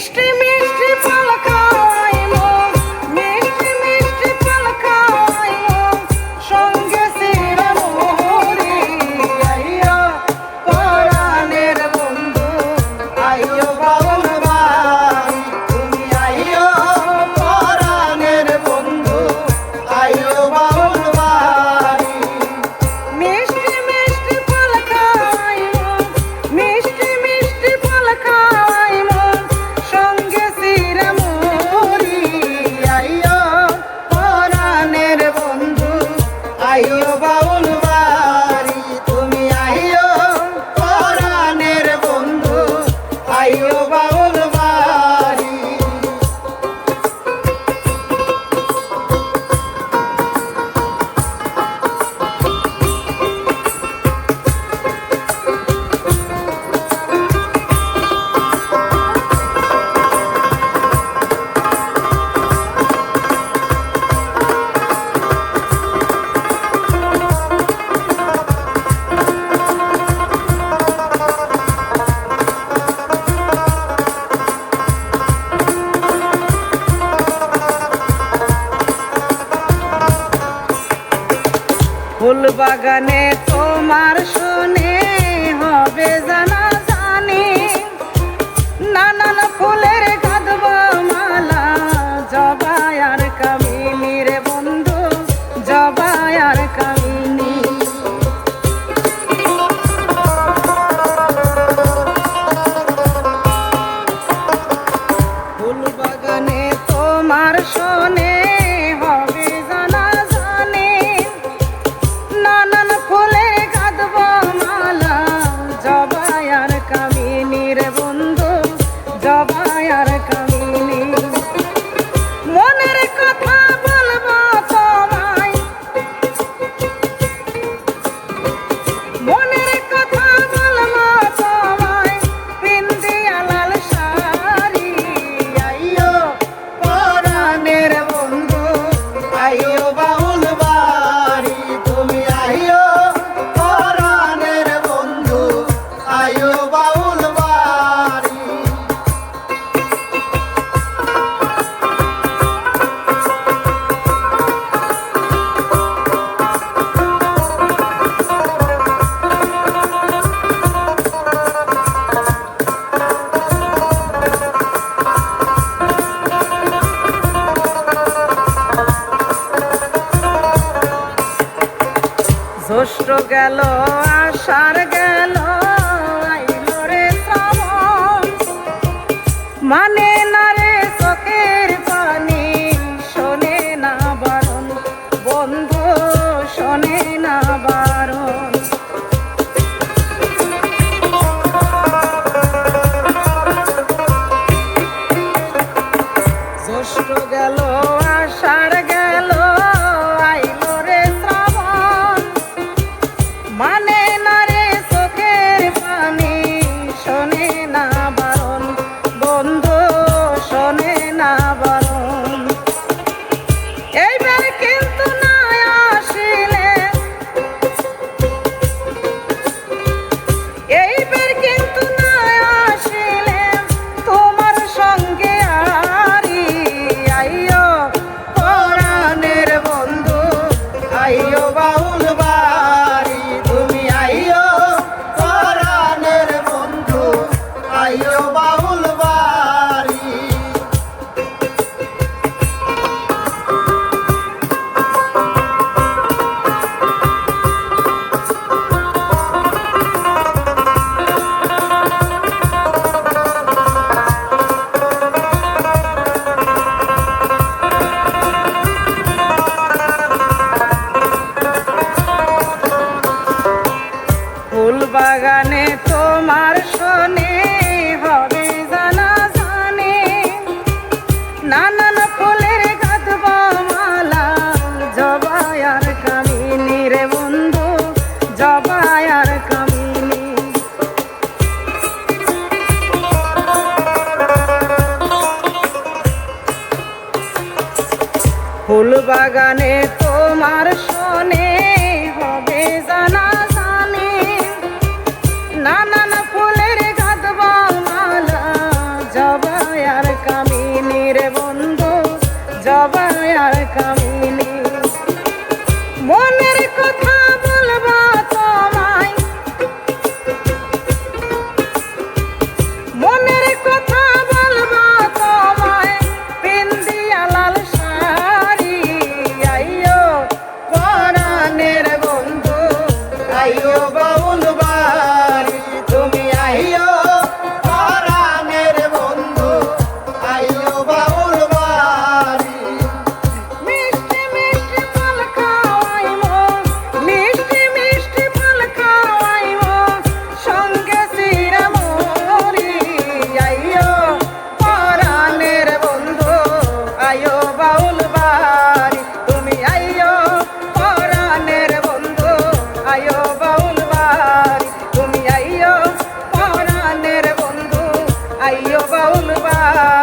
বৃষ্টি ফুল বাগানে তোমার শুনে হবে জানা জানি। নানান ফুলের গেল আসার গেল, আইলো রে মানে না রে চোখের পানি, শোনে না বারণ। বন্ধু, শোনে না বারণ। জ্যৈষ্ঠ গেল va আমার শোনে, হবে জানা জানে। নানান ফুলের গাঁথব মালা জবায়ার কামিনী রে বন্ধু, জবায়ার কামিনি। ফুল বাগানে তোমার শোনে, হবে জানা vamos, vamos. eu vou levar.